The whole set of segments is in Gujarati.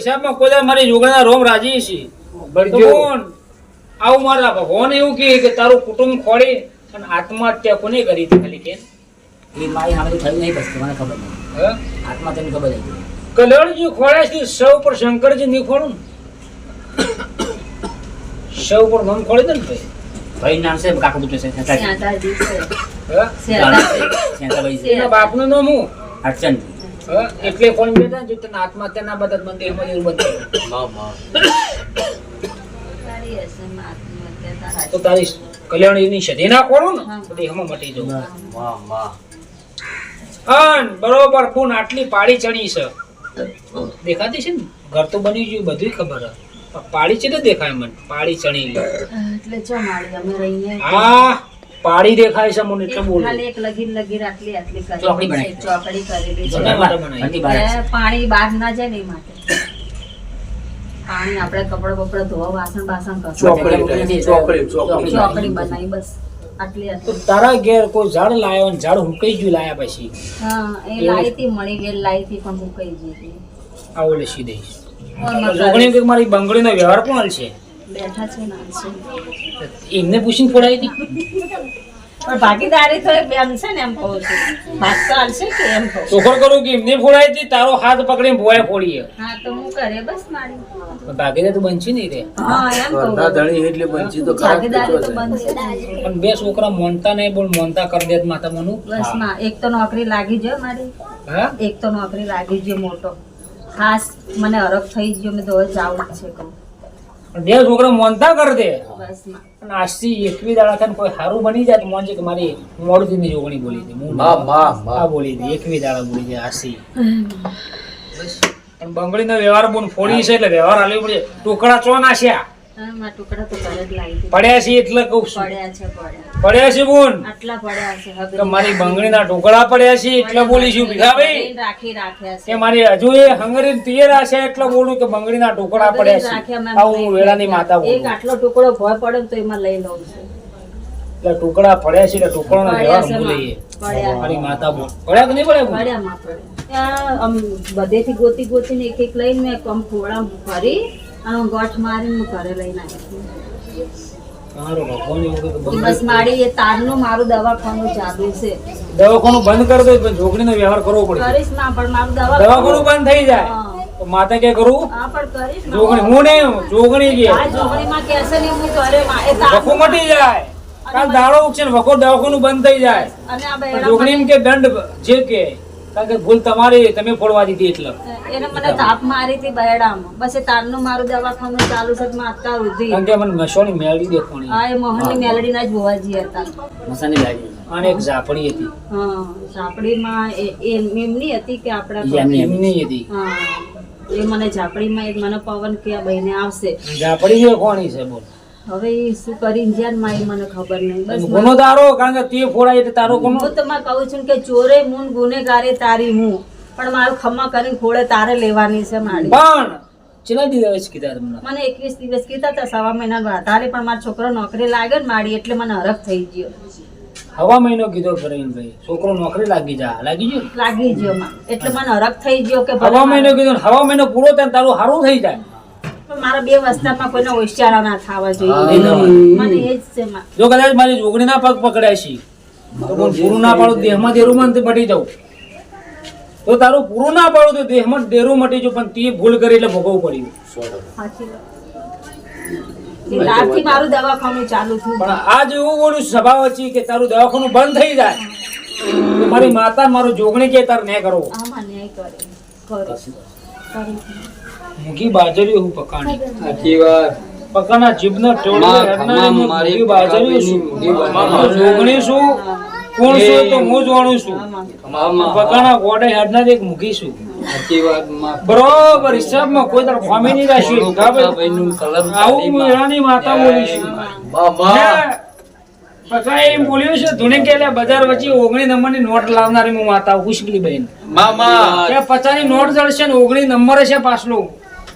હિસાબમાં કોઈ મારી જોગણીના રોમ રાજી છે. આવું મારા ભગવાન એવું કહે કે તારું કુટુંબ ખોડી અને આત્મહત્યા કોને કરી હતી ખાલી કે? એ મારી સામે થયું નહીં પછી મને ખબર નહીં. આત્મહત્યાની ખબર હતી કલ્યાણજી ખોળે છે સૌ પર શંકરજી નહીં ખોળું ને? સૌ પર મન ખોળી દે ને ભાઈ. ભાઈ નામ છે કાકુ પૂછે છે સેંતાજી. સેંતાજી છે. હે? છે બાપનું નામ હું? અડચણ હે? એટલે કોણ બેઠા જો તને આત્મહત્યાના મંદિરમાં એવું બધું તો તારી કલ્યાણીની સધી ના ખોળું ને? હા. તો મટી જવું. અન બરોબર ફૂન આટલી પાડી ચડી છે. દેખાતી છે ને? ઘર તો બની ગયું બધું ખબર હે. પણ પાડી છે ને દેખાય મને. પાડી ચણી એટલે ચો માળી અમે રહીએ. આ પાડી દેખાય છે મને એટલે બોલું. ખાલી એક લગીર લગીર આટલી આટલી કરી ચોકડી બનાવી. ચોકડી કરેલી છે. પાણી બહાર ના જાય ને માટે. પાણી આપણે કપડા બપડા ધોવા વાસણ બાસણ કરવા ચોકડી ચોકડી ચોકડી ચોકડી બનાવી. બસ. તારા ઘેર કોઈ ઝાડ લાયો ને ઝાડ હુકાઈ ગયું લાયા પછી? હા એ લાઈ મળી ગઈ લાઈ પણ મુકાઈ ગઈ આવો લસી દઈશ. મારી બંગડીનો વ્યવહાર પણ છે બેઠા છે ના એમને પૂછીને ફોડાવી હતી પણ ભાગીદારી તો બેન છે ને એમ કહું છું. ભાગ તો હાલશે કે એમ કહું ચોખર કરું કે એમને ફોડાવી હતી તારો હાથ પકડીને ભોય ફોડીએ. હા તો હું કરે બસ મારી. ભાગીદાર તો બનશે નહીં રે. હા એમ કહું ધણી એટલે બનશે તો ભાગીદારી તો જ. પણ બે છોકરા મોનતા નહીં બોલ મોનતા કરી દે માતા મનુ. બસમાં એક તો નોકરી લાગી ગયો મારી. હા? એક તો નોકરી લાગી ગયો મોટો. ખાસ મને અરગ થઈ ગયો મેં તો હવે જાવું જ છે કહું. બે છોકરા મોનતા કરી દે. બસ આજથી એકવી દાડા થાય ને કોઈ સારું બની જાય મોન છે કે મારી મોડું ની જોગણી બોલી હતી હું આ બોલી હતી એકવી દાડા બોલી હતી આશી પણ બંગડીનો વ્યવહાર બોન ફોડી છે એટલે વ્યવહાર આલવી પડે. ટુકડા ચો નાખ્યા ટુકડા જ લાવી દીધા. પડ્યા છે એટલે પડ્યા બોન? આટલા કે મારી ટુકડા પડ્યા છે એટલે બોલી ભીખાભાઈ? કે મારી હજુ એ હંગરી તિયરા છે એટલે બોલું કે બંગડીના ટુકડા પડ્યા છે. રાખ્યા મેં આવું હું વેળાની માતા એક આટલો ટુકડો ભય પડે ને તો એમાં લઈ લઉં છું. એટલે ટુકડા પડ્યા છે એટલે વ્યવહાર હું માં. લઈએ. પડ્યા. મારી માતા બોલ. પડ્યા કે નહીં પડ્યા પડ્યા માં પડ્યા. ત્યાં આમ બધેથી ગોતી ગોતીને એક એક લઈને મેં કમ ખોળા ભરી ગોઠ મારીને હું ઘરે લઈ કે બસ મારી એ તારનું મારું દવાખાનું ચાલુ છે. દવાખાનું બંધ કરી દો પણ જોગણીનો વ્યવહાર કરવો પડે. કરીશ ના પણ મારું દવાખાનું દવાખાનું બંધ થઈ જાય. માતા કે કરું? જોગણી હું નહીં જોગણી કે. જોગણીમાં ને. હું વખો મટી જાય. કાલ દાડો ઉગશે ને વખો દવાખાનું બંધ થઈ જાય. જોગણી કે દંડ જે કે. કારણ કે ભૂલ તમારી તમે ફોડવા દીધી એટલે. એને મને તાપ મારી હતી બૈરામાં બસ એ તારનું મારું દવાખાનું ચાલુ છે તો મેં અત્યાર કારણ કે મને મસોની મેલડી દેખોણી હા એ મોહનની મેલડીના જ ભુવાજી હતા. મસાની લાગી અને એક ઝાપડી હતી. હા ઝાપડીમાં એ એ એમની હતી કે આપડા એમની. હતી. હા એ મને ઝાપડીમાં એક મને પવન કે આ બહેને આવશે. ઝાપડી કોની છે બોલ? હવે એ શું કરીને જ્યાં માં એ મને ખબર નહીં. બસ ગુનો તારો કારણ કે તે ફોડાય એટલે તારો ગુનો હું તમને કહું છું કે ચોરે મૂન ગુનેગારે તારી હું. પણ મારું ખમ્મા કરીને ખોળે તારે લેવાની છે મારી. પણ ચેલા દિવસ કીધા તમને? મને એકવીસ દિવસ કીધા હતા સવા મહિના વધારે પણ મારો છોકરો નોકરી લાગે ને મારી એટલે મને હરખ થઈ ગયો. હવા મહિનો કીધો ભાઈ. છોકરો નોકરી લાગી જા. લાગી ગયો? લાગી ગયો એટલે મને હરખ થઈ ગયો કે હવા મહિનો કીધો હવા મહિનો પૂરો થાય તારું સારું થઈ જાય. મારા બે વસ્તારમાં કોઈને હોશિયારા ના થવા જોઈએ. મને એ જ છે જો કદાચ મારી જોગણીના પગ પકડ્યા છે. તો હું પૂરું ના પાડું દેહમાં દેરું માં મટી જાઉં. તો તારું પૂરું ના પાડું તો દેહમાં ડેરું મટી જાઉં પણ તે ભૂલ કરી એટલે ભોગવવું પડ્યું. સાચી વાત. મારું દવાખાનું ચાલુ થયું. પણ આજ એવું બોલું સ્વભાવ છે કે તારું દવાખાનું બંધ થઈ જાય. મારી માતા મારું જોગણી કે તાર ન્યાય કરો. આમાં ન્યાય કરે. મૂકી બાજરી હું પકાણી. સાચી વાત. પકાના જીભનો ટોળો મારી મૂકી બાજરી છું. જોગણી છું કોણ છું તો હું જોણું છું. પકાના ગોડે હેડના એક મૂકી છું. બરોબર હિસાબમાં કોઈ તાર ખોમી નહીં રાખ્યું આવું હું એરાની માતા બોલી છું. માં એમ બોલ્યું છે ધૂણે કેલા બજાર વચ્ચે ઓગણી નંબરની નોટ લાવનારી હું માતા બેન મામા. કે નોટ જળશે ને ઓગણી નંબર છે પાછલો.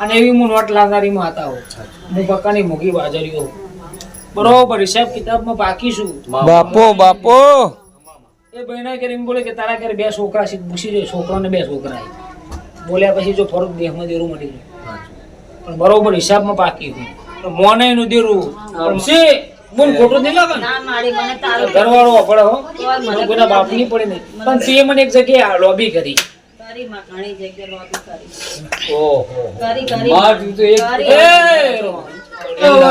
અને એવી હું નોટ લાવનારી માં હતા હું. પક્કાની મૂકી બાજરીઓ બરોબર હિસાબ કિતાબમાં બાકી છું બાપો બાપો. એ બહેના કે એમ બોલે કે તારા ઘરે બે છોકરા છે પૂછી છોકરા છોકરાને બે છોકરા બોલ્યા પછી જો ફરક દેહમાં દેરું મળી જાય પણ બરોબર હિસાબમાં પાકી હું. મોને નું દેરું. છે બોલ ખોટું નહીં લાગે ને? ના મારી મને તારું ઘરવાળો પડે હો. બાપ નહીં પડે ને પણ તે મને એક જગ્યાએ લોબી કરી. કરી ઘણી જગ્યાએ લોબી કરી. ઓહો. કરી કરી માર તું તો એક કરી. એ!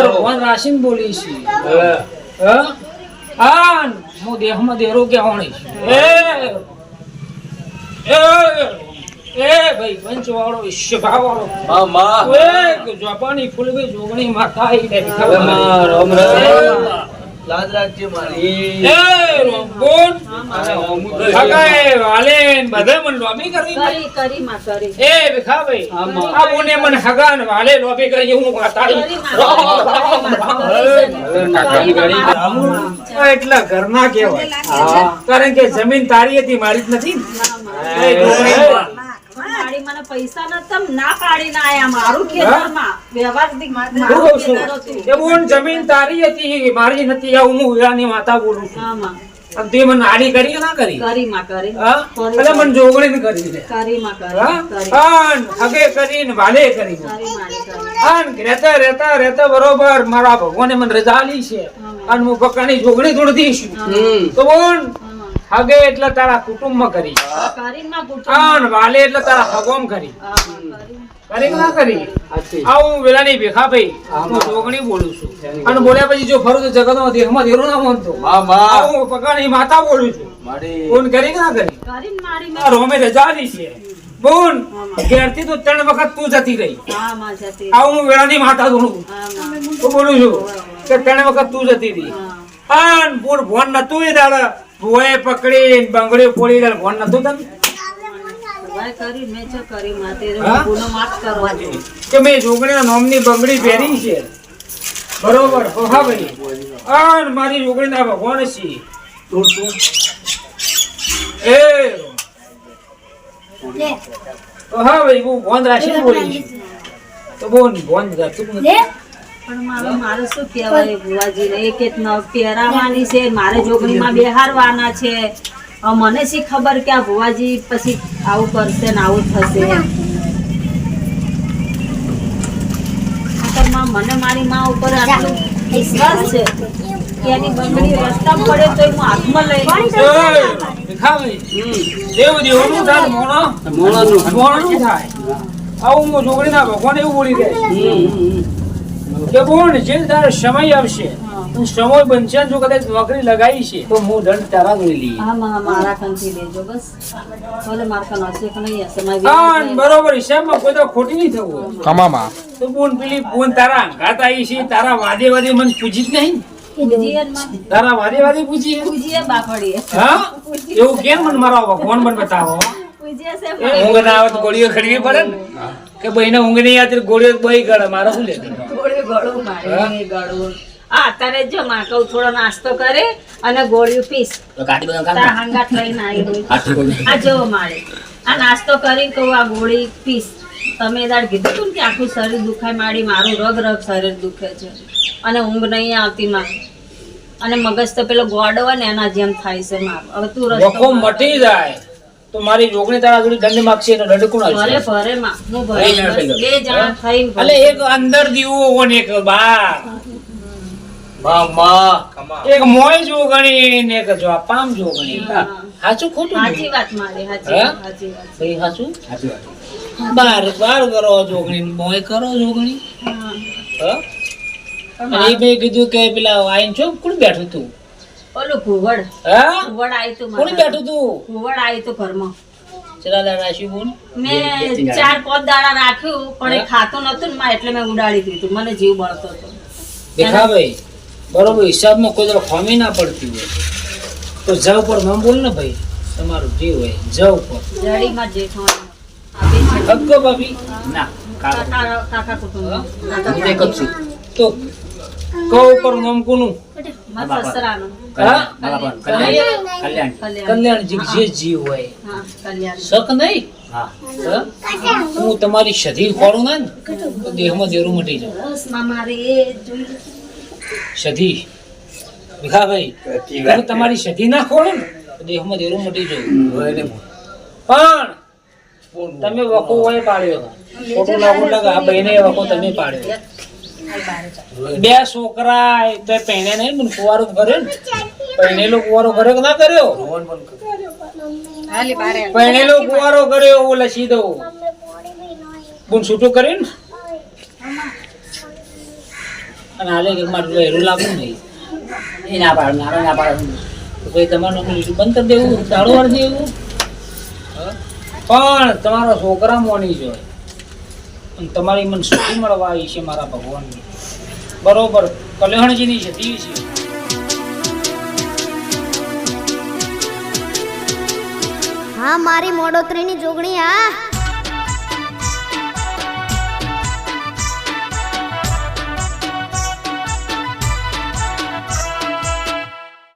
ભગવાન રાશિન બોલી છે. હવે આન હું દેહમાં દેરો કે હોણી એ એ એ ભાઈ પંચવાળો ઈશ્વભાવાળો માં. માં ઓએ જાપાની ફૂલવી જોગણી માતા રામ રામ. લાજ રાખજે મારી. વાલેન બધા મને લોબી કરવી કરી કરી માં કરી. એ ભીખા ભાઈ આ બોને મને હગાન વાલે લોબી કરી હું માતા આઈ. કરી માં હવે કાકાની ગાડી આ એટલા ઘરના કહેવાય. કારણ કે જમીન તારી હતી મારી જ નથી મને પૈસા ના પાડી ના આયા મારું ખેતરમાં. જમીન તારી હતી મારી નથી હું વીરાની માતા બોલું છું. અને તે મને આડી કરી ના કરી? કરી માં કરી. હા? એટલે મને જોગણી ને કરી દે કરી માં કરી હા? કરી. હગે કરીને વાલે કરી કરી મારી કરી. આન રહેતા રહેતા રહેતા બરોબર મારા ભગવાને મને રજા આલી છે. અને હું પક્કાની જોગણી તોડી દઈશું. તો બોલ. હગે એટલે તારા કુટુંબમાં કરી. કરી માં વાલે એટલે તારા હગોમ કરી. હા, કરી. કરી ના કરી. આ હું વેલાની ભેખા ભાઈ. હું જોગણી બોલું છું. અને બોલ્યા પછી જો ફરું તો જગતમાં દેહમાં દેરું ના માનતો. આ હું પકાની માતા બોલું છું. મારી. બોન કરી ના કરી? કરીને મારી આ મેં રોમે રજા આલી છે બોન ઘેરથી તો ત્રણ વખત તું જતી રહી. હા માં જતી આ હું વેળાની માતા બોલું હા હું બોલું છું કે ત્રણ વખત તું જતી રહી. હા. આન પૂર ભોન નતું એ દાડા ભોએ પકડી બંગડી ફોડી દાડ ભોન નતું તને? કે મેં જોગણીના નામની બંગડી પહેરી છે. બરોબર? હા ભાઈ. આન મારી જોગણીના ભગવાન છે તું તું. એ. તો હા ભાઈ હું ભોન બોલી તો બોન ભોન નથી. પણ મારે મારે શું કહેવાય ભુવાજીને એક એક નવ પહેરાવાની છે મારે જોગણીમાં બેહારવાના છે. મને શી ખબર કે આ ભુવાજી પછી આવું કરશે ને આવું થશે? મને મારી માં ઉપર આટલું વિશ્વાસ છે કે એની બંગડી રસ્તા પડે તો હું હાથમાં લઈ આવું હું ભગવાન એવું બોલી દે કે જે તારો સમય આવશે. સમય બનશે જો કદાચ નોકરી લગાવી છે તો હું દંડ તારા જોઈ લઈએ. હા મારા કંથી લેજો બસ. ભલે મારા કન હશે કે નહીં હશે મારી. બરોબર હિસાબમાં કોઈ તો ખોટી નહીં થવું કમામાં. તો બોન પેલી બોન તારા અંગાત આવી છે તારા વાદે વાદે મને પૂછી જ નહીં. તારા વાદે વાદે પૂછી પૂજીએ બાપડીએ હા? એવું કેમ મને મારો ફોન મને બતાવો? ઊંઘ ના આવે તો ગોળીઓ ખરીવી પડે ને? કે ભાઈ ને ઊંઘ નહીં આવતી ગોળીઓ બહી ગળે મારે શું લેતું ગોળીઓ ગળું મારે ગળું. આ અત્યારે જો માકવ થોડો નાસ્તો કરે અને ગોળિયું પીસ. તારા કર. હંગાત લઈને આવી હોય. આ જો મારે. આ નાસ્તો કરીને કહું આ ગોળી પીસ. તમે દાડ કીધું તું કે આખું શરીર દુખાય મારી મારું રગ રગ શરીર દુખે છે. અને ઊંઘ નહીં આવતી માં અને મગજ તો પેલો ગોડ હોય ને એના જેમ થાય છે મારું. હવે તું રસ્તો મટી જાય. તો મારી જોગણી તારા જોડી દંડ માગશે એનો દંડ કોણ ભરે આવશે ભરે માં. હું ભરે બે જણા થઈ થઈને એટલે એક અંદર દીવો ને એક માં એક મોય જોગણી ને એક જોપામ જોગણી હા. સાચું ખોટું સાચી વાત મારી સાચી હે? વાત સાચી વાત. ભાઈ સાચું સાચી વાત. બાર બાર કરો જોગણી મોય કરો જોગણી હા. હા? અને એ ભાઈ કીધું કે પેલા આઈન છો કોણ બેઠું તું? ઓલું ઘુવડ. હા? ઘુવડ આઈ તું કોણ. બેઠું તું? ઘુવડ આઈ તું ઘરમાં. મેં ચાર પાંચ દાડા રાખ્યું પણ એ ખાતો નતું ને માં એટલે મેં ઉડાડી દીધું. મને જીવ બળતો હતો. દેખા ભાઈ. બરોબર હિસાબમાં કોઈ દર ખોમી ના પડતી હોય. તો જવ પર નામ બોલ ને ભાઈ તમારું જે હોય જવ પર. હક્કો ભાભી? ના કાકા કાકા કાકા કુટુંબ. હું તો કહો ઉપર જી જે જીવ હોય. શક નહીં? હા. તમારી શરીર ખોડું ના? ને દેહમાં દેરું મટી જાઉં સધી ભીખાભાઈ હું તમારી સધી ના ખોળો ને દેહમાં દેરું મટી જવું. પણ તમે વખો હોય પાડ્યો ખોટું લાગુ લાગે આ બહેને વખો તમે પાડ્યો. બે છોકરા એ તો પહેણે નહીં પણ કુવારો કર્યો ને. પહેણેલો કુવારો કર્યો કે ના કર્યો? પહેણેલો કુવારો કર્યો એવું લસી દઉં બુન છૂટું કર્યું ને? અને હાલે કે મારું હેરું લાવવું નહીં એ. ના પાડે, ના ના પાડે. તો ભાઈ તમારું પેલું બંધ કરી દેવું ચાલુ વાળી દેવું. પણ તમારા છોકરા મોની જોઈએ અને તમારી મને સુખી મળવા આવી છે મારા ભગવાનની. બરોબર, કલ્યાણજીની છે દેવી છે. હા, મારી મોડોતરીની જોગણી આ